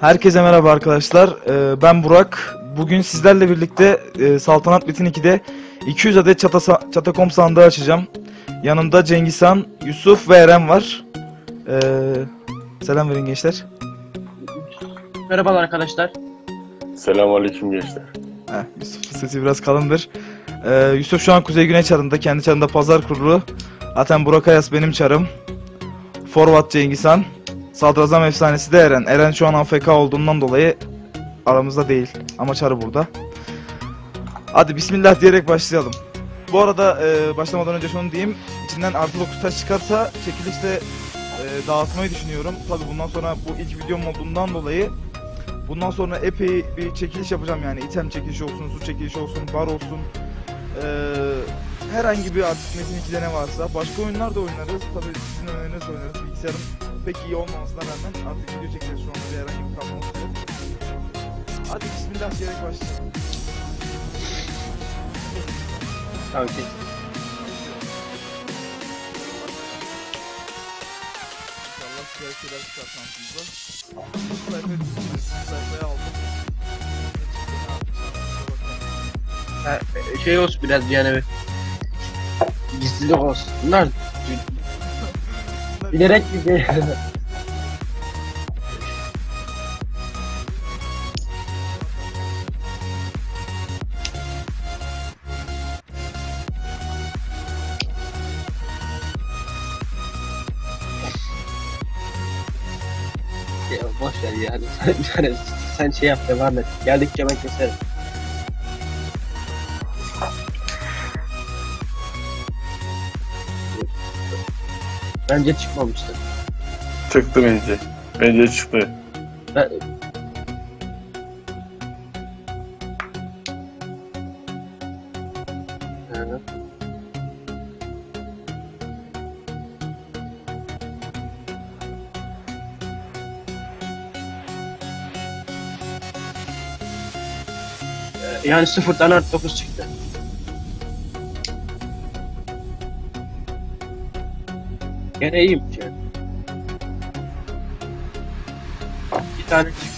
Herkese merhaba arkadaşlar. Ee, ben Burak. Bugün sizlerle birlikte e, Saltanat Metin 2'de 200 adet çata çatakom sandığı açacağım. Yanımda Cengizhan, Yusuf ve Eren var. Ee, selam verin gençler. Merhabalar arkadaşlar. Selamünaleyküm gençler. Heh, Yusuf'un sesi biraz kalındır. Ee, Yusuf şu an Kuzey Güney çarında. Kendi çarında pazar kurulu. Zaten Burak Ayas benim çarım. Forvat Cengizhan. Sadrazam efsanesi de Eren. Eren şu an AFK olduğundan dolayı aramızda değil. Ama çarı burada. Hadi bismillah diyerek başlayalım. Bu arada e, başlamadan önce şunu diyeyim. İçinden artı 9 taş çıkarsa çekilişte e, dağıtmayı düşünüyorum. Tabi bundan sonra bu ilk videom olduğundan dolayı Bundan sonra epey bir çekiliş yapacağım yani item çekilişi olsun, su çekilişi olsun, bar olsun. Ee, herhangi bir artık Metin 2'de ne varsa. Başka oyunlar da oynarız. Tabii sizin öneriniz oynarız. Bilgisayarım pek iyi olmamasına rağmen artık video çekilişi şu anda bir herhangi bir kalmaması yok. Hadi bismillah diyerek başlayalım. Tamam ki. İnşallah güzel şeyler çıkar şansımıza. Bu sayfayı bu sayfaya aldım. Ha, şey olsun biraz yani gizlilik olsun. Bunlar bilerek ya boş ver yani. Sen, sen şey yap devam et. Geldikçe ben keserim. Bence çıkmamıştı. Çıktı bence. Bence çıktı. Ben... Yani. Yani sıfırdan artı 9 çıktı. Gene iyiymiş yani. Bir tane çıktı.